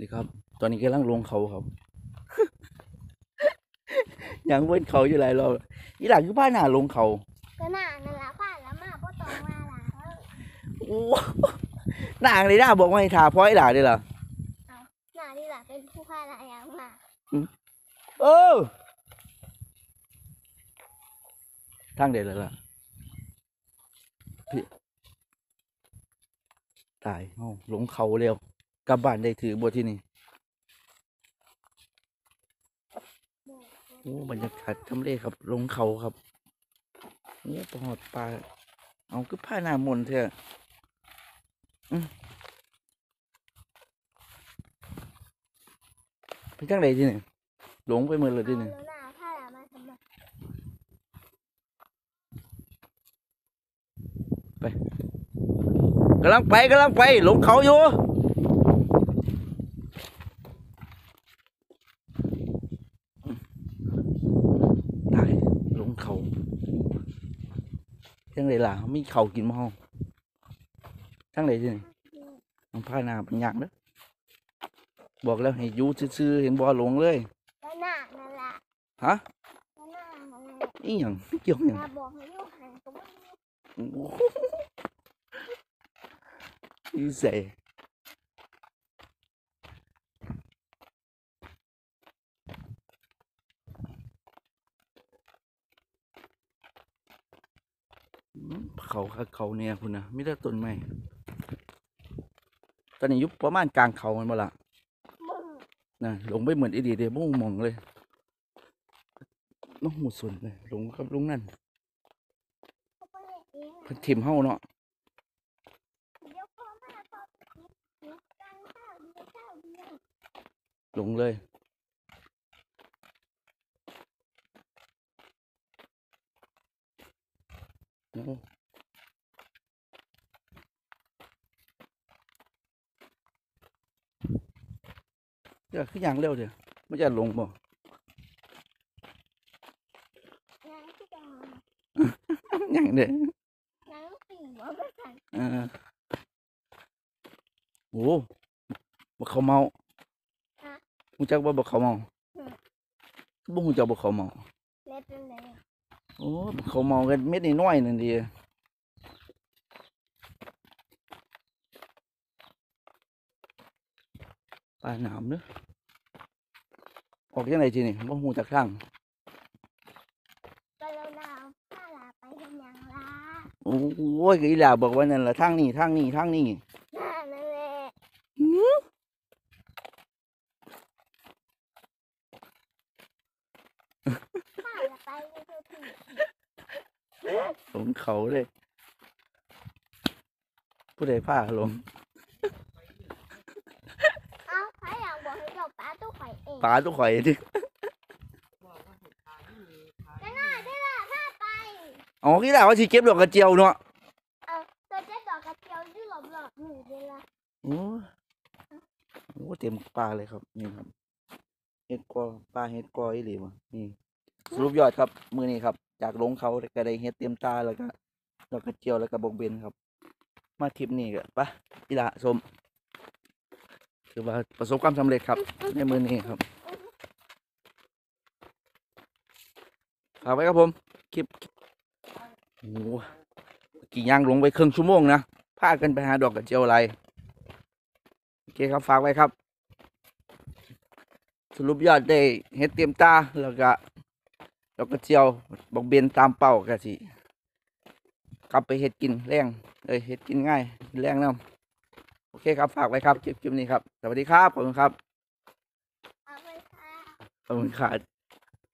นี่ครับ ตอนนี้กำลังลงเขาครับ ยังเว้นเขาอยู่หลายรอบอีหลังคือผ้าหนาลงเขาก็น่านั่นละผ่านแล้วมาก็ต้องมาละเออโอ้นางเลยนะบอกว่าให้ทาเพราะไอ้หลาเด้อล่ะหน้านี่แหละเป็นผู้พาหลายอย่างมาเออทางเด็ดเลยล่ะพี่ตายเอ้าหลงเขาเร็ว กลับบ้านได้ถือบทที่นี่โอ้บรรยากาศทำเลครับ ลงเขาครับโอ้ปลอดปลาเอาก็ผ้าหน้ามนต์เถอะอืมไปจังไรที่นี่หลงไปหมดเลยที่นี่เอาแล้วหน้าผ่านแล้วมาทำไมกำลังไปกำลังไปหลงเขาอยู่ตายหลงเขา จังไรล่ะมีเขากินมั้งจังไรที่นี่มันพาหนาเป็นหยังเด้อบอกแล้วให้อยูซื่อๆเห็นบ่หลงเลยก็หน้านั่นละฮะก็หน้านั่นละอีหยังเกี่ยวหยังมาบอกให้ลูกหันก็ไม่โอ้โหอีเส เขาคักเขาเนี่ยคุณนะไม่ได้ต้นไม้ตอนนี้อยุบประมาณกลางเขามันบ่ละมึงนะลงไปเหมือนอีดีเดมุ่งมองเลยน้องหูส่วนเลยลงกับลุงนั่นเขาไปเองเพิ่นทิมเฮาเนาะเดี๋ยวพ่อมาพ่อไปกินกันข้าวเดียวข้าวเดียว ลงเลย โอ้เดี๋ยวขึ้นอย่างเร็วเดี๋ยวไม่จะลงบ่งานที่จะอย่างเโอ้บ่เขาเมาหูจักว่าบ่เขาเมาบ่หูจักบ่เขาเมาเล็บเป็นเลยโอ้เขาเมากันเม็ดนี่น้อยนั่นดีปลาหนามเนอะออกยังไงทีนี่บ่หูจักทางก็แล้วนาผ้าลาไปทำยังละโอ้ยก็อีหลาบอกว่านั่นล่ะทางนี้ทางนี้ทางนี้ หน้านั่นแหละผ้าลาไปไม่เท่าที่ ลงเขาเลย ผู้ใดพาลงเอาใครอยากบอกให้เจ้าป้าตู้ไข่เองปลาตุกข่อยดิก็น่าได้ละผ้าไปอ๋ออีหลาว่าสิเก็บดอกกระเจียวเนาะเอาตัวเจ๊ดอกกระเจียวที่หลบหลบหนูเลยละโอ้โหเต็มปลาเลยครับ นี่ครับ เห็ดกอปลาเห็ดกออีหลีวะนี่ส รุปยอดครับ มือนี้ครับ จากลงเขาก็ได้เห็ดเต็มตาแล้วก็ดอกกระเจียวแล้วก็บกเบนครับ มาทริปนี้ก็ปะอีละสมถือว่าประสบความสำเร็จครับ ในมือนี้ครับฝากไว้ครับผม คลิปโอ้โหกี่ย่างลงไปครึ่งชั่วโมงนะพากันไปหาดอกกระเจียวอะไรโอเคครับฝากไว้ครับ สรุปยอดได้เฮ็ดเตรียมตาแล้วก็ ดอกกระเจียวบอกเบนตามเป้ากะสิ กลับไปเฮ็ดกินแรงเอ้ยเฮ็ดกินง่ายกินแรงน้ำโอเคครับฝากไว้ครับคลิปคลิปนี้ครับ สวัสดีครับ ขอบคุณครับเอาไปค่ะขอบคุณครับ